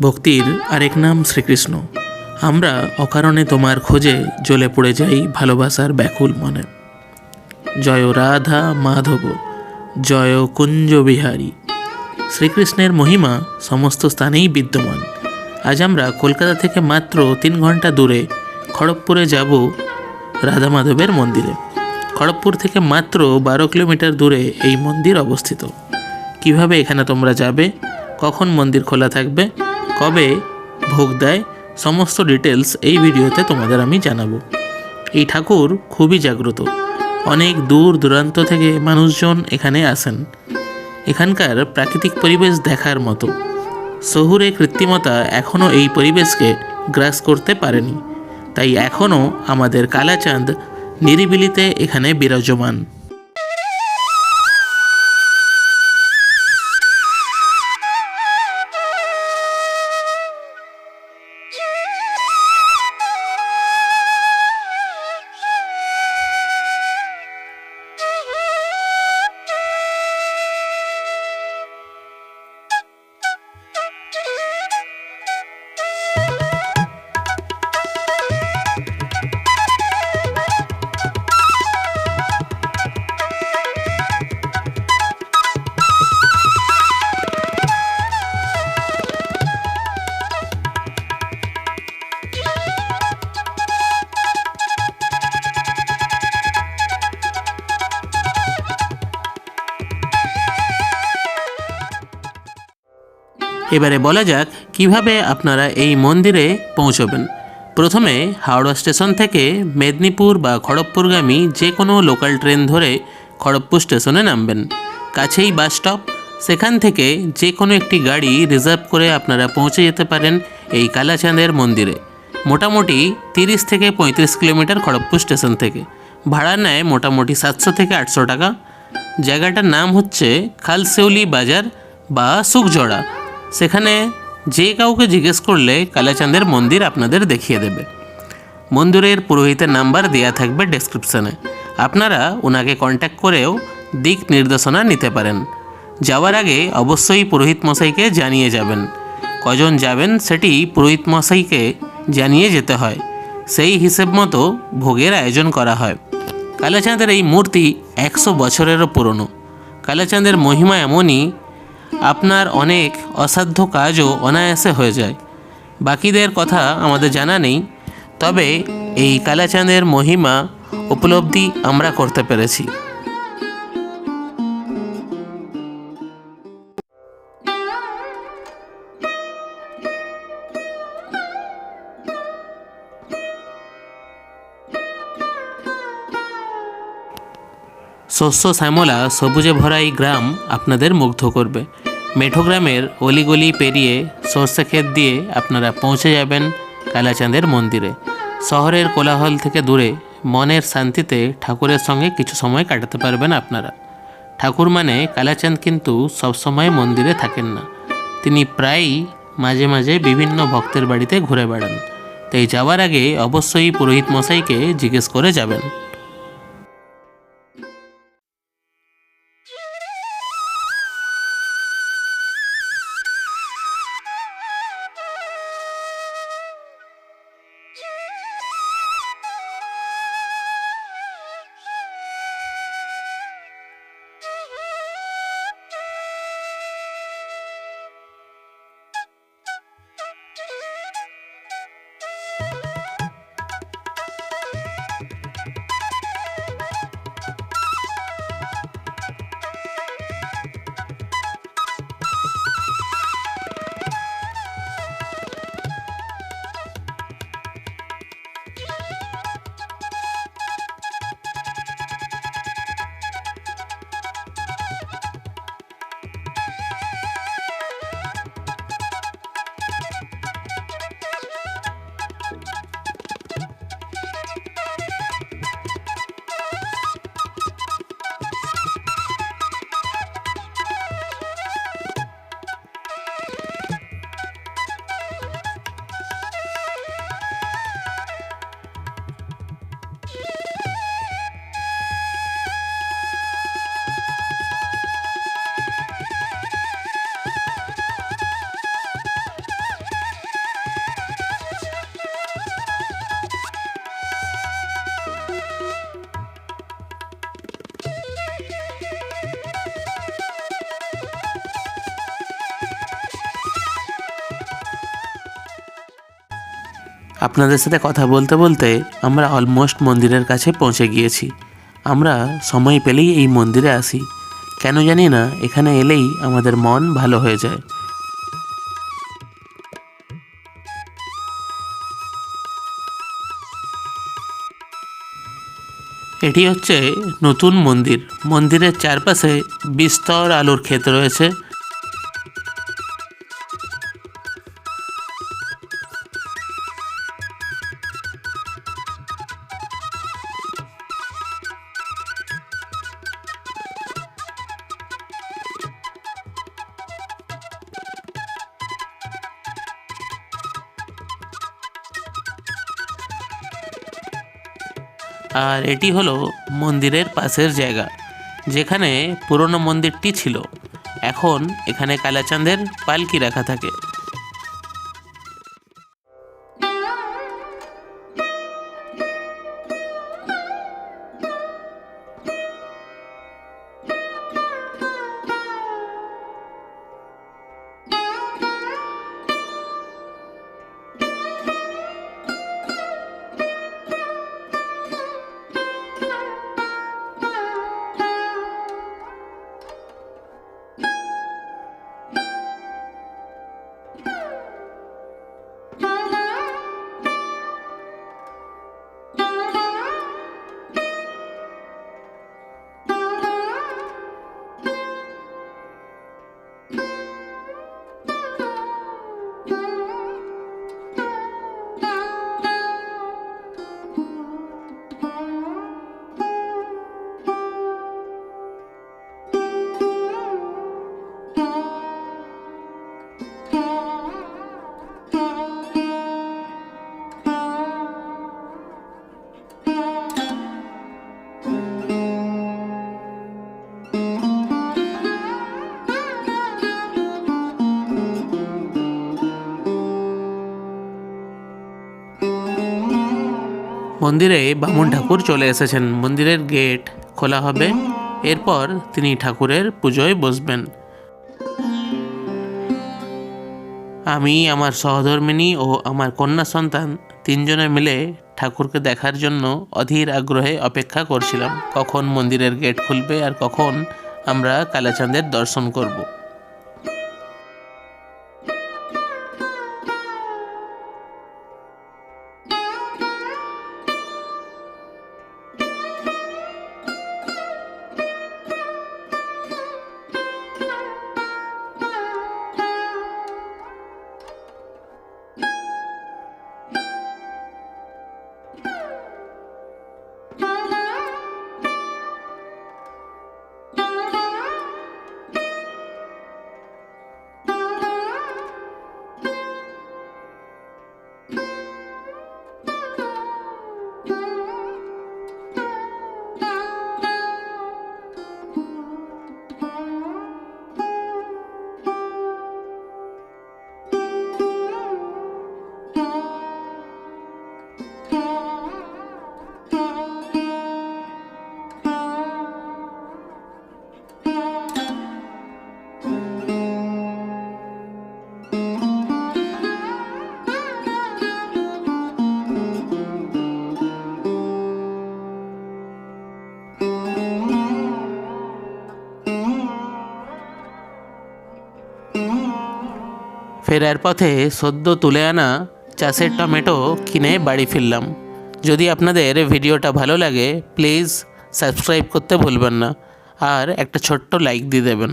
ভক্তির আরেক নাম শ্রীকৃষ্ণ। আমরা অকারণে তোমার খোঁজে জ্বলে পড়ে যাই ভালোবাসার ব্যাকুল মনে। জয় রাধা মাধব, জয় কুঞ্জ বিহারী। শ্রীকৃষ্ণের মহিমা সমস্ত স্থানেই বিদ্যমান। আজ আমরা কলকাতা থেকে মাত্র তিন ঘণ্টা দূরে খড়গপুরে যাব রাধা মাধবের মন্দিরে। খড়গপুর থেকে মাত্র বারো কিলোমিটার দূরে এই মন্দির অবস্থিত। কীভাবে এখানে তোমরা যাবে? কখন মন্দির খোলা থাকবে? কবে ভোগ দেয়, সমস্ত ডিটেলস এই ভিডিওতে তোমাদের আমি জানাব। এই ঠাকুর খুবই জাগ্রত। অনেক দূর দূরান্ত থেকে মানুষজন এখানে আসেন। এখানকার প্রাকৃতিক পরিবেশ দেখার মতো। শহুরে কৃত্রিমতা এখনও এই পরিবেশকে গ্রাস করতে পারেনি। তাই এখনও আমাদের কালাচাঁদ নিরিবিলিতে এখানে বিরাজমান। এবারে বলা যাক কীভাবে আপনারা এই মন্দিরে পৌঁছবেন। প্রথমে হাওড়া স্টেশন থেকে মেদিনীপুর বা খড়গপুরগামী যে কোনো লোকাল ট্রেন ধরে খড়গপুর স্টেশনে নামবেন। কাছেই বাস স্টপ, সেখান থেকে যে কোনো একটি গাড়ি রিজার্ভ করে আপনারা পৌঁছে যেতে পারেন এই কালাচাঁদের মন্দিরে। মোটামুটি তিরিশ থেকে পঁয়ত্রিশ কিলোমিটার খড়গপুর স্টেশন থেকে। ভাড়া নেয় মোটামুটি সাতশো থেকে আটশো টাকা। জায়গাটার নাম হচ্ছে খালসেউলি বাজার বা সুখজড়া সেখানে যে কাউকে জিজ্ঞেস করলে কালাচাঁদের মন্দির আপনাদের দেখিয়ে দেবে। মন্দিরের পুরোহিতের নাম্বার দেওয়া থাকবে ডেসক্রিপশানে আপনারা ওনাকে কন্ট্যাক্ট করেও দিক নির্দেশনা নিতে পারেন। যাওয়ার আগে অবশ্যই পুরোহিত মশাইকে জানিয়ে যাবেন। কজন যাবেন সেটি পুরোহিত মশাইকে জানিয়ে যেতে হয়। সেই হিসেব মতো ভোগের আয়োজন করা হয়। কালাচাঁদের এই মূর্তি একশো বছরেরও পুরনো। কালাচাঁদের মহিমা এমনই আপনার অনেক অসাধ্য কাজও অনায়াসে হয়ে যায়। বাকিদের কথা আমাদের জানা নেই, তবে এই কালাচাঁদের মহিমা উপলব্ধি আমরা করতে পেরেছি। শস্য শ্যামলা সবুজে ভরা এই গ্রাম আপনাদের মুগ্ধ করবে। মেঠো গ্রামের অলিগলি পেরিয়ে সর্ষে ক্ষেত দিয়ে আপনারা পৌঁছে যাবেন কালাচাঁদের মন্দিরে। শহরের কোলাহল থেকে দূরে মনের শান্তিতে ঠাকুরের সঙ্গে কিছু সময় কাটাতে পারবেন আপনারা। ঠাকুর মানে কালাচাঁদ কিন্তু সবসময় মন্দিরে থাকেন না। তিনি প্রায়ই মাঝে মাঝে বিভিন্ন ভক্তের বাড়িতে ঘুরে বেড়ান। তাই যাওয়ার আগে অবশ্যই পুরোহিত মশাইকে জিজ্ঞেস করে যাবেন। আপনাদের সাথে কথা বলতে বলতে আমরা অলমোস্ট মন্দিরের কাছে পৌঁছে গিয়েছি। আমরা সময় পেলেই এই মন্দিরে আসি। কেন জানি না, এখানে এলেই আমাদের মন ভালো হয়ে যায়। এটি হচ্ছে নতুন মন্দির। মন্দিরের চারপাশে বিস্তর আলুর ক্ষেত রয়েছে। আর এটি হলো মন্দিরের পাশের জায়গা, যেখানে পুরনো মন্দিরটি ছিল। এখন এখানে কালাচাঁদের পালকি রাখা থাকে। মন্দিরে বামুন ঠাকুর চলে এসেছেন। মন্দিরের গেট খোলা হবে। এরপর তিনি ঠাকুরের পুজোয় বসবেন। আমি, আমার সহধর্মিনী ও আমার কন্যা সন্তান তিনজনে মিলে ঠাকুরকে দেখার জন্য অধীর আগ্রহে অপেক্ষা করছিলাম। কখন মন্দিরের গেট খুলবে আর কখন আমরা কালাচাঁদের দর্শন করব। ফেরার পথে সদ্য তুলে আনা চাষের টমেটো কিনে বাড়ি ফিরলাম। যদি আপনাদের ভিডিওটা ভালো লাগে প্লিজ সাবস্ক্রাইব করতে ভুলবেন না। আর একটা ছোট্ট লাইক দিয়ে দেবেন।